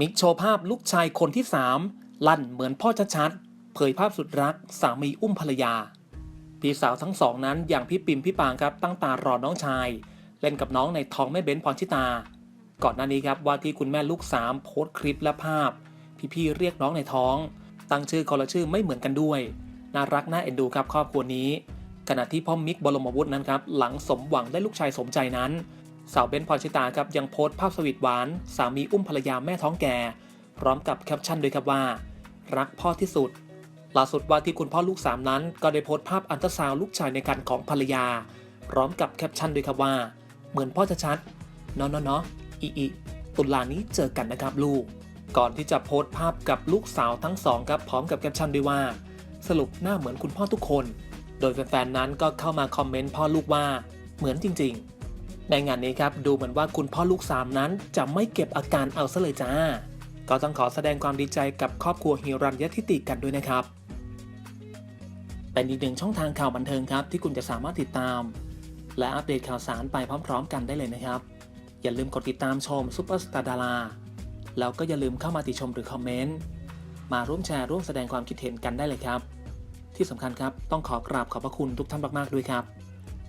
มิกโชว์ภาพลูกชายคนที่ 3 ลั่นเหมือนพ่อชัดๆเผยภาพสุดรักสามีอุ้มภรรยา พี่สาวทั้งสองนั้นอย่างพี่ปิ่มพี่ปางครับตั้งตารอน้องชาย เล่นกับน้องในท้องแม่เบ้นพรชิตา ก่อนหน้านี้ครับว่าที่คุณแม่ลูกสามโพสต์คลิปและภาพ พี่ๆเรียกน้องในท้อง ตั้งชื่อคนละชื่อไม่เหมือนกันด้วย น่ารักน่าเอ็นดูครับครอบครัวนี้ขณะที่พ่อมิกบรมวุฒินั้นครับหลังสมหวังได้ลูกชายสมใจนั้น สาวเบนพรชิตาครับยังโพสต์ภาพสวีทหวาน สามีอุ้มภรรยาแม่ท้องแก่ พร้อมกับแคปชั่นด้วยครับว่า รักพ่อที่สุดล่าสุดว่าที่คุณพ่อลูกสามนั้น ก็ได้โพสต์ภาพอันตราซาวลูกชายในการของภรรยา พร้อมกับแคปชั่นด้วยครับว่า เหมือนพ่อจะชัดเนาะเนาะเนาะอีอีตุลานี้เจอกันนะครับลูก ก่อนที่จะโพสต์ภาพกับลูกสาวทั้งสองครับพร้อมกับแคปชั่นด้วยว่า สรุปหน้าเหมือนคุณพ่อทุกคน โดยแฟนๆนั้นก็เข้ามาคอมเมนต์พ่อลูกว่า เหมือนจริง ๆ ในงานนี้ครับดูเหมือนว่าคุณพ่อลูกสามนั้นจะไม่เก็บอาการเอาซะเลยจ้า ก็ต้องขอแสดงความดีใจกับครอบครัวฮิรัญยทิติกันด้วยนะครับ เป็นอีกหนึ่งช่องทางข่าวบันเทิงครับ ที่คุณจะสามารถติดตาม และอัปเดตข่าวสารไปพร้อม ๆ กันได้เลยนะครับ อย่าลืมกดติดตามชมซุปเปอร์สตาร์ดาราแล้วก็อย่าลืมเข้ามาติชมหรือคอมเมนต์มาร่วมแชร์ร่วมแสดงความคิดเห็นกันได้เลยครับ ที่สำคัญครับต้องขอกราบขอบพระคุณทุกท่านมากๆด้วยครับ